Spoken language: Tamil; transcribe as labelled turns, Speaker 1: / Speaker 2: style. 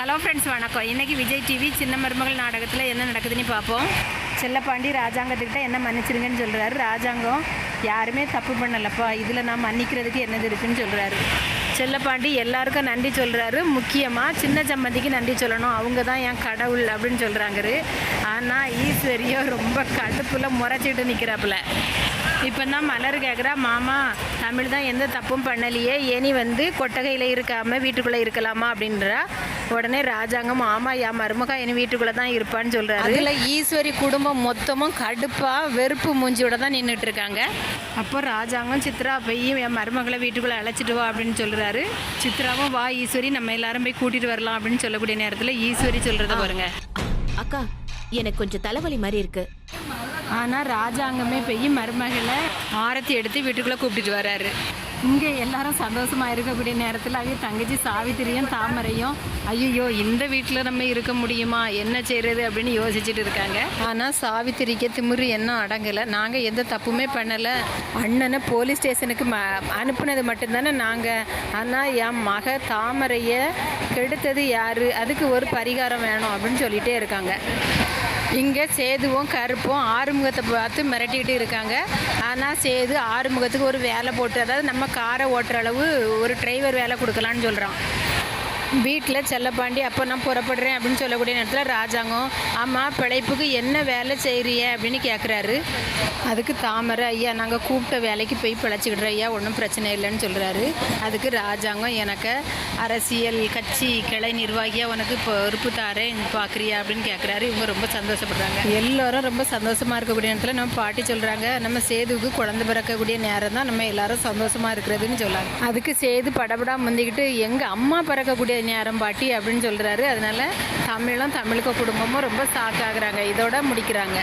Speaker 1: ஹலோ ஃப்ரெண்ட்ஸ் வணக்கம். இன்றைக்கி விஜய் டிவி சின்ன மருமகள் நாடகத்தில் என்ன நடக்குதுன்னு பார்ப்போம். செல்லப்பாண்டி ராஜாங்கத்துக்கிட்ட என்ன மன்னிச்சிருங்கன்னு சொல்கிறாரு ராஜாங்கம் யாருமே தப்பு பண்ணலப்பா. இதில் நான் மன்னிக்கிறதுக்கு என்னது இருக்குன்னு சொல்கிறாரு செல்லப்பாண்டி எல்லாருக்கும் நன்றி சொல்கிறாரு முக்கியமாக சின்ன சம்மந்திக்கு நன்றி சொல்லணும். அவங்க தான் என் கடவுள் அப்படின்னு சொல்கிறாங்கரு ஆனால் ஈஸ்வரியோ ரொம்ப கடுப்பில் முறைச்சிட்டு நிற்கிறாப்புல இப்போ தான் மலர் கேட்குறா மாமா தமிழ் தான் எந்த தப்பும் பண்ணலையே. ஏனி வந்து கொட்டகையில் இருக்காமல் வீட்டுக்குள்ளே இருக்கலாமா? அப்படின்றா. உடனே ராஜாங்கம் ஆமா என் மருமகா என் வீட்டுக்குள்ளே தான் இருப்பான்னு சொல்கிறாரு அதில் ஈஸ்வரி குடும்பம் மொத்தமும் கடுப்பாக வெறுப்பு மூஞ்சியோட தான் நின்றுட்டு இருக்காங்க. அப்போ ராஜாங்கம் சித்ரா போய் என் மருமகளை வீட்டுக்குள்ளே அழைச்சிட்டு வா அப்படின்னு சொல்கிறாரு சித்ராவும் வா ஈஸ்வரி நம்ம எல்லாரும் போய் கூட்டிகிட்டு வரலாம் அப்படின்னு சொல்லக்கூடிய நேரத்தில் ஈஸ்வரி சொல்கிறத பாருங்க.
Speaker 2: அக்கா எனக்கு கொஞ்சம் தலைவலி மாதிரி இருக்கு.
Speaker 1: ஆனால் ராஜாங்கமே போய் மருமகளை ஆரத்தி எடுத்து வீட்டுக்குள்ளே கூப்பிட்டுட்டு வராரு. இங்கே எல்லாரும் சந்தோஷமாக இருக்கக்கூடிய நேரத்தில் அவங்க தங்கச்சி சாவித்திரியும் தாமரையும் ஐயோ இந்த வீட்டில் நம்ம இருக்க முடியுமா? என்ன செய்கிறது அப்படின்னு யோசிச்சுட்டு இருக்காங்க. ஆனால் சாவித்திரிக்கு திமிரு என்ன அடங்கலை. நாங்கள் எந்த தப்புமே பண்ணலை. அண்ணனை போலீஸ் ஸ்டேஷனுக்கு ம அனுப்புனது மட்டும்தானே நாங்கள் ஆனால் என் மக தாமரையை கெடுத்தது யார்? அதுக்கு ஒரு பரிகாரம் வேணும் அப்படின்னு சொல்லிகிட்டே இருக்காங்க. இங்கே சேதுவும் கருப்பும் ஆறுமுகத்தை பார்த்து மிரட்டிக்கிட்டு இருக்காங்க. ஆனால் சேது ஆறுமுகத்துக்கு ஒரு வேலை போட்டு அதாவது நம்ம காரை ஓட்டுற அளவு ஒரு டிரைவர் வேலை கொடுக்கலான்னு சொல்கிறான் வீட்டில் செல்லப்பாண்டி அப்போ நான் புறப்படுறேன் அப்படின்னு சொல்லக்கூடிய நேரத்தில் ராஜாங்கம் ஆமாம் பிழைப்புக்கு என்ன வேலை செய்கிறிய அப்படின்னு கேட்குறாரு அதுக்கு தாமரை ஐயா நாங்கள் கூப்பிட்ட வேலைக்கு போய் பிழைச்சிக்கிட்ற ஐயா ஒன்றும் பிரச்சனை இல்லைன்னு சொல்கிறாரு அதுக்கு ராஜாங்கம் எனக்கு அரசியல் கட்சி கிளை நிர்வாகியாக உனக்கு பொறுப்பு தாரேன் பார்க்குறியா அப்படின்னு கேட்குறாரு இவங்க ரொம்ப சந்தோஷப்படுறாங்க. எல்லோரும் ரொம்ப சந்தோஷமாக இருக்கக்கூடிய நேரத்தில் நம்ம பாட்டி சொல்கிறாங்க நம்ம சேதுவுக்கு குழந்தை பிறக்கக்கூடிய நேரம் தான் நம்ம எல்லாரும் சந்தோஷமாக இருக்கிறதுன்னு சொல்கிறாங்க அதுக்கு சேது படபடா முந்திக்கிட்டு எங்கள் அம்மா பிறக்கக்கூடிய நேரம் பாட்டி அப்படின்னு சொல்கிறாரு அதனால தமிழும் தமிழுக்கு குடும்பமும் ரொம்ப சாக்காகிறாங்க இதோட முடிக்கிறாங்க.